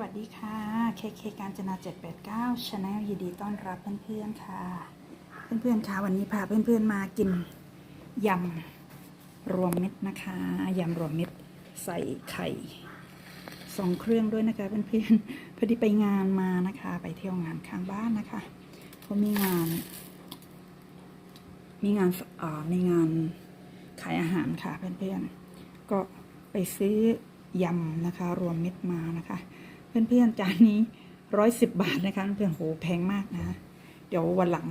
วัสดีค่ะเคเคการจนา789 Channel ยินดีต้อนรับเพื่อนๆค่ะ เพื่อนๆค่ะวันนี้พาเพื่อนๆมากินยำรวมเมิตรนะคะยำรวมเมิตรใส่ไข่สองเครื่องด้วยนะคะเพื่อนๆพอดีไปงานมานะคะ ไปเที่ยวงานข้างบ้านนะคะเขามีงาน มีงานอ่ามีงานขายอาหารค่ะเพื่อนๆก็ไปซื้อยำนะคะ รวมเมิตรมานะคะ เพื่อนๆจานนี้ร้อยสิบบาทนะคะเพื่อนโหแพงมากนะ เดี๋ยววันหลัง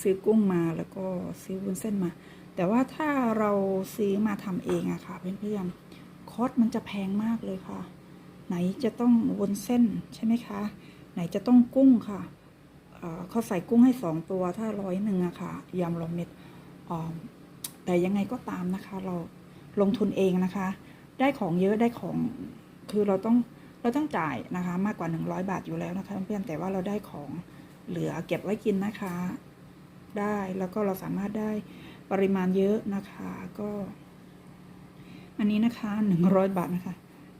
ซื้อกุ้งมาแล้วก็ซื้อวุ้นเส้นมา แต่ว่าถ้าเราซื้อมาทำเองอะค่ะ เพื่อนๆคอสมันจะแพงมากเลยค่ะ ไหนจะต้องวุ้นเส้นใช่ไหมคะ ไหนจะต้องกุ้งค่ะเขาใส่กุ้งให้สองตัวถ้าร้อยหนึ่งอะค่ะยำรวมมิตรอ่อแต่ยังไงก็ตามนะคะ เราลงทุนเองนะคะ ได้ของเยอะได้ของคือเราต้อง เราต้องจ่ายนะคะมากกว่า 100 บาทอยู่แล้วนะคะเพื่อนแต่ว่าเราได้ของเหลือเก็บไว้กินนะคะ ได้แล้วก็เราสามารถได้ปริมาณเยอะนะคะก็อันนี้นะคะ100 บาทนะคะ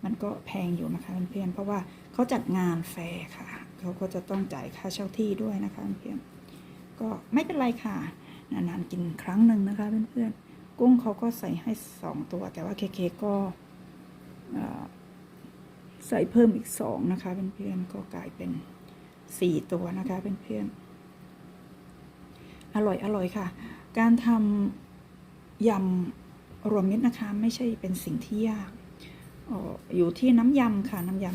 มันก็แพงอยู่นะคะเพื่อนเพราะว่าเขาจัดงานแฟร์ค่ะเขาก็จะต้องจ่ายค่าเช่าที่ด้วยนะคะเพื่อนก็ไม่เป็นไรค่ะนานๆกินครั้งหนึ่งนะคะเพื่อนๆกุ้งเขาก็ใส่ให้สองตัว แต่ว่าเคเคก็ ใส่เพิ่มอีกสองนะคะเพื่อนๆก็กลายเป็นสี่ตัวนะคะเพื่อนๆอร่อยอร่อยค่ะ การทำยำรวมมิตรนะคะ ไม่ใช่เป็นสิ่งที่ยากเอ่ออยู่ที่น้ำยำค่ะน้ำย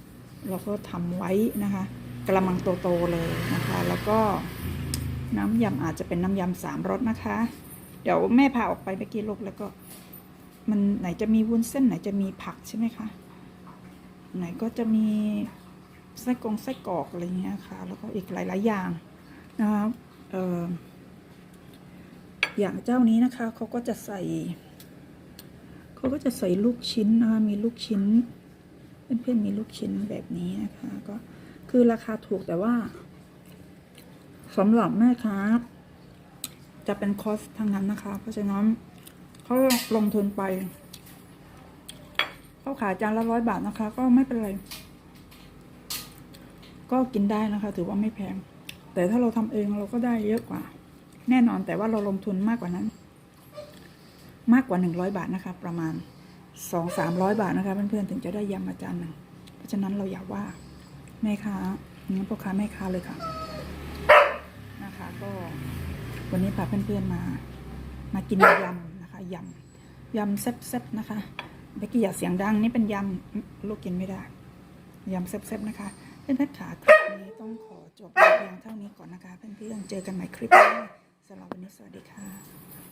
ำเราก็ทำไว้นะคะกระมังโตๆเลยนะคะ แล้วก็น้ำยำอาจจะเป็นน้ำยำสามรสนะคะ เดี๋ยวแม่พาออกไปเมื่อกี้ลูกแล้วก็ มันไหนจะมีวุ้นเส้นไหนจะมีผักใช่ไหมคะ ไหนก็จะมีไส้กรงไส้กรอกอะไรเงี้ยค่ะ แล้วก็อีกหลาย ๆ อย่างนะครับเอออย่างเจ้านี้นะคะเขาก็จะใส่เขาก็จะใส่ลูกชิ้นนะคะมีลูกชิ้น เพื่อนๆมีลูกชิ้นแบบนี้นะคะก็คือราคาถูกแต่ว่าสำหรับแม่ค้าจะเป็นคอสทางนั้นนะคะ เพราะฉะนั้นเขาลงทุนไป เขาขายจานละร้อยบาทนะคะ ก็ไม่เป็นไร ก็กินได้นะคะ ถือว่าไม่แพง แต่ถ้าเราทำเองเราก็ได้เยอะกว่า แน่นอนแต่ว่าเราลงทุนมากกว่านั้น มากกว่าหนึ่งร้อยบาทนะคะ ประมาณสองสามร้อยบาทนะคะเพื่อนๆถึงจะได้ยำมาจานหนึ่งเพราะฉะนั้นเราอย่าว่าแม่ค้างั้นพ่อค้าแม่ค้าเลยค่ะ นะคะ ก็วันนี้พาเพื่อนๆมา มากินยำนะคะยำยำแซ่บๆนะคะ เบกกี้อย่าเสียงดังนี่เป็นยำลูกกินไม่ได้ยำเซฟๆนะคะ เพื่อนๆขาคลิปนี้ต้องขอจบเพียงเท่านี้ก่อนนะคะ เพื่อนๆเจอกันใหม่คลิปหน้าสำหรับวันนี้สวัสดีค่ะ